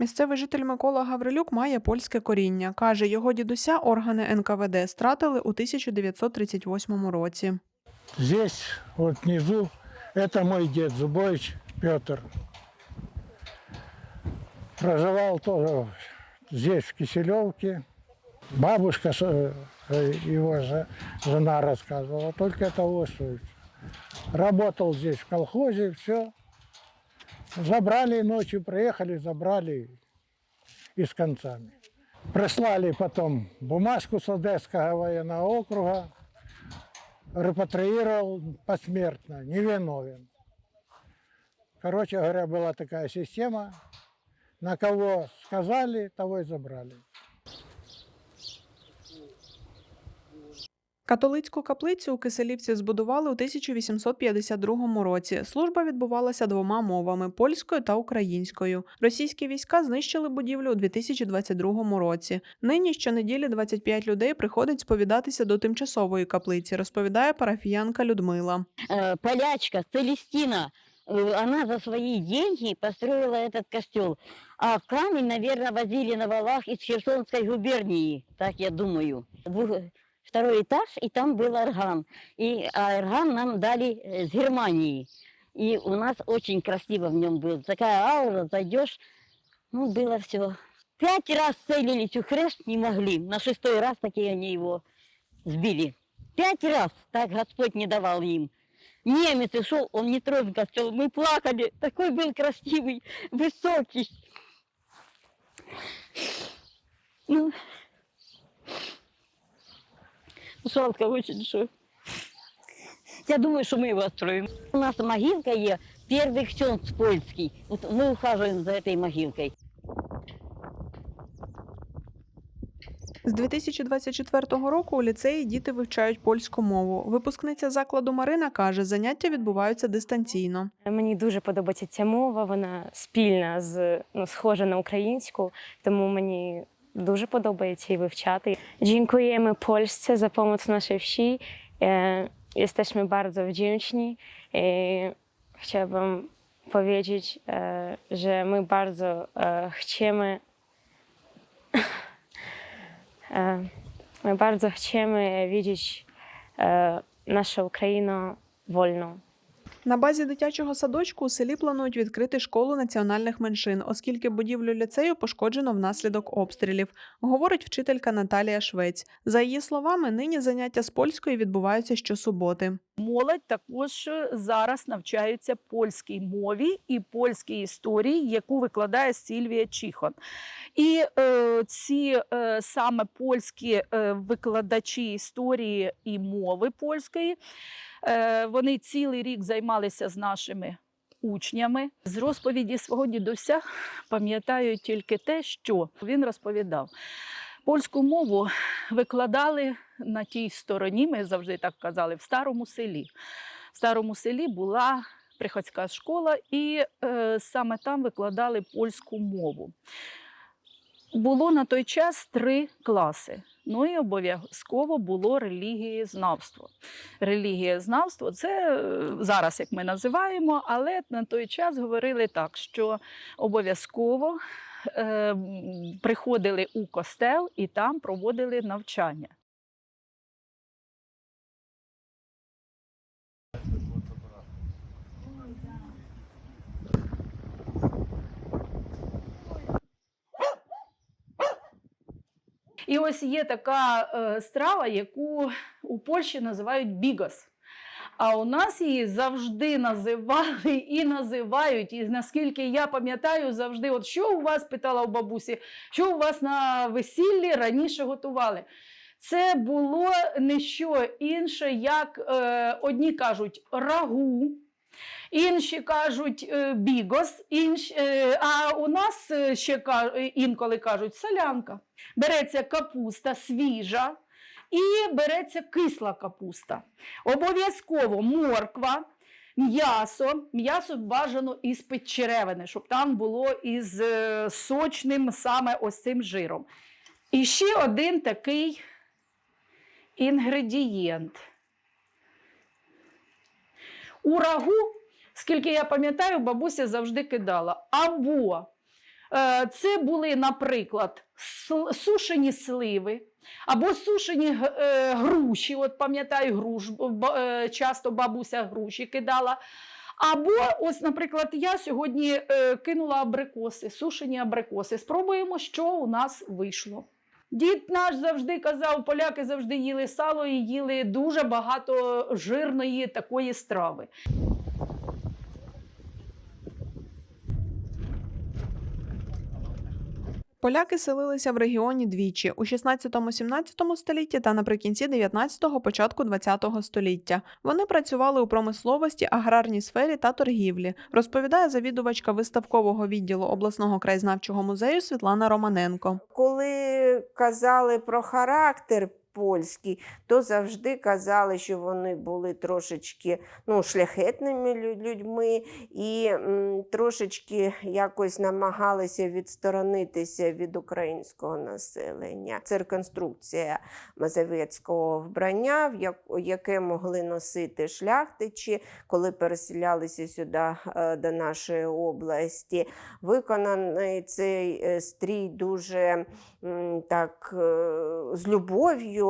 Місцевий житель Микола Гаврилюк має польське коріння. Каже, його дідуся органи НКВД стратили у 1938 році. Здесь, вот внизу, это мой дед Зубович Петр. Проживал тоже здесь, в Киселевке. Бабушка, с- э, его же- жена рассказывала, только это Острович. Работал здесь в колхозе, все. Забрали ночью, приехали, забрали и с концами. Прислали потом бумажку с Одесского военного округа, репатриировал посмертно, невиновен. Короче говоря, была такая система, на кого сказали, того и забрали. Католицьку каплицю у Киселівці збудували у 1852 році. Служба відбувалася двома мовами польською та українською. Російські війська знищили будівлю у 2022 році. Нині щонеділі 25 людей приходить сповідатися до тимчасової каплиці, розповідає парафіянка Людмила. э, полячка Целестина, э, она за свои деньги построила этот костел. А камень, наверное, возили на валах из Херсонской губернии, так я думаю. Второй этаж, и там был орган. И а орган нам дали э, с Германии. И у нас очень красиво в нем был. Такая аура, зайдешь, ну, было все. Пять раз целились у хрест, не могли. На шестой раз такие они его сбили. Пять раз так Господь не давал им. Немец шел, он не трогал костел. Мы плакали. Такой был красивый, высокий. Ну, жалко очень, что... Я думаю, что мы его отстроим. У нас могилка есть, первый ксенц польский. Вот мы ухаживаем за этой могилкой. З 2024 року у ліцеї діти вивчають польську мову. Випускниця закладу Марина каже, заняття відбуваються дистанційно. Мені дуже подобається ця мова, вона спільна з ну, схожа на українську, тому мені дуже подобається її wywчати. Dziękujemy Polsce za pomoc naszej wsi. E, Jesteśmy bardzo wdzięczni. E, Chciałabym powiedzieć, e, że my bardzo e, chcemy e, my bardzo chcemy widzieć e, naszą Ukrainę wolną. На базі дитячого садочку у селі планують відкрити школу національних меншин, оскільки будівлю ліцею пошкоджено внаслідок обстрілів, говорить вчителька Наталія Швець. За її словами, нині заняття з польської відбуваються щосуботи. Молодь також зараз навчаються польській мові і польській історії, яку викладає Сільвія Чіхон. І е, ці е, саме польські е, викладачі історії і мови польської, е, вони цілий рік займалися з нашими учнями. З розповіді свого дідуся пам'ятаю тільки те, що він розповідав. Польську мову викладали на тій стороні, ми завжди так казали, в старому селі. В старому селі була приходська школа, і е, саме там викладали польську мову. Було на той час три класи. Ну і обов'язково було релігієзнавство. Релігієзнавство це е, зараз, як ми називаємо, але на той час говорили так, що обов'язково е, приходили у костел і там проводили навчання. І ось є така е, страва, яку у Польщі називають бігос. А у нас її завжди називали і називають. І наскільки я пам'ятаю, завжди, от що у вас питала у бабусі, що у вас на весіллі раніше готували. Це було не що інше, як е, одні кажуть рагу, інші кажуть е, бігос, інші, е, а у нас е, ще інколи кажуть солянка. Береться капуста свіжа і береться кисла капуста. Обов'язково морква, м'ясо. М'ясо бажано із черевини, щоб там було із е, сочним саме ось цим жиром. І ще один такий інгредієнт. У рагу, скільки я пам'ятаю, бабуся завжди кидала або Е, Це були, наприклад, сушені сливи. Або сушені е, груші, от пам'ятаю, груш, е, часто бабуся груші кидала. Або, ось, наприклад, я сьогодні е, кинула абрикоси, сушені абрикоси. Спробуємо, що у нас вийшло. Дід наш завжди казав, поляки завжди їли сало і їли дуже багато жирної такої страви. Поляки селилися в регіоні двічі у 16-17 столітті та наприкінці 19-го, початку 20-го століття. Вони працювали у промисловості, аграрній сфері та торгівлі, розповідає завідувачка виставкового відділу обласного краєзнавчого музею Світлана Романенко. Коли казали про характер польський, то завжди казали, що вони були трошечки ну, шляхетними людьми і м, трошечки якось намагалися відсторонитися від українського населення. Це реконструкція мазовецького вбрання, яке могли носити шляхтичі, коли переселялися сюди е, до нашої області. Виконаний цей е, стрій дуже так е, з любов'ю.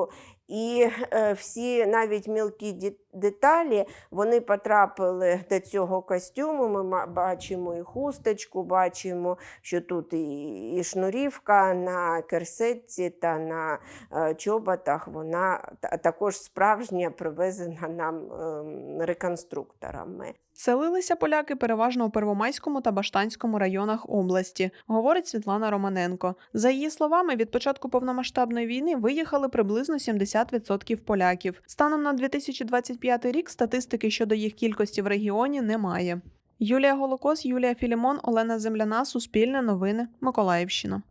І е, всі навіть мілкі деталі вони потрапили до цього костюму. Ми бачимо і хусточку, бачимо, що тут і, і шнурівка на керсетці та на е, чоботах. Вона також справжня, привезена нам ем, реконструкторами. Селилися поляки переважно у Первомайському та Баштанському районах області, говорить Світлана Романенко. За її словами, від початку повномасштабної війни виїхали приблизно 70% поляків. Станом на 2025 рік статистики щодо їх кількості в регіоні немає. Юлія Голокос, Юлія Філімон, Олена Земляна, Суспільне новини, Миколаївщина.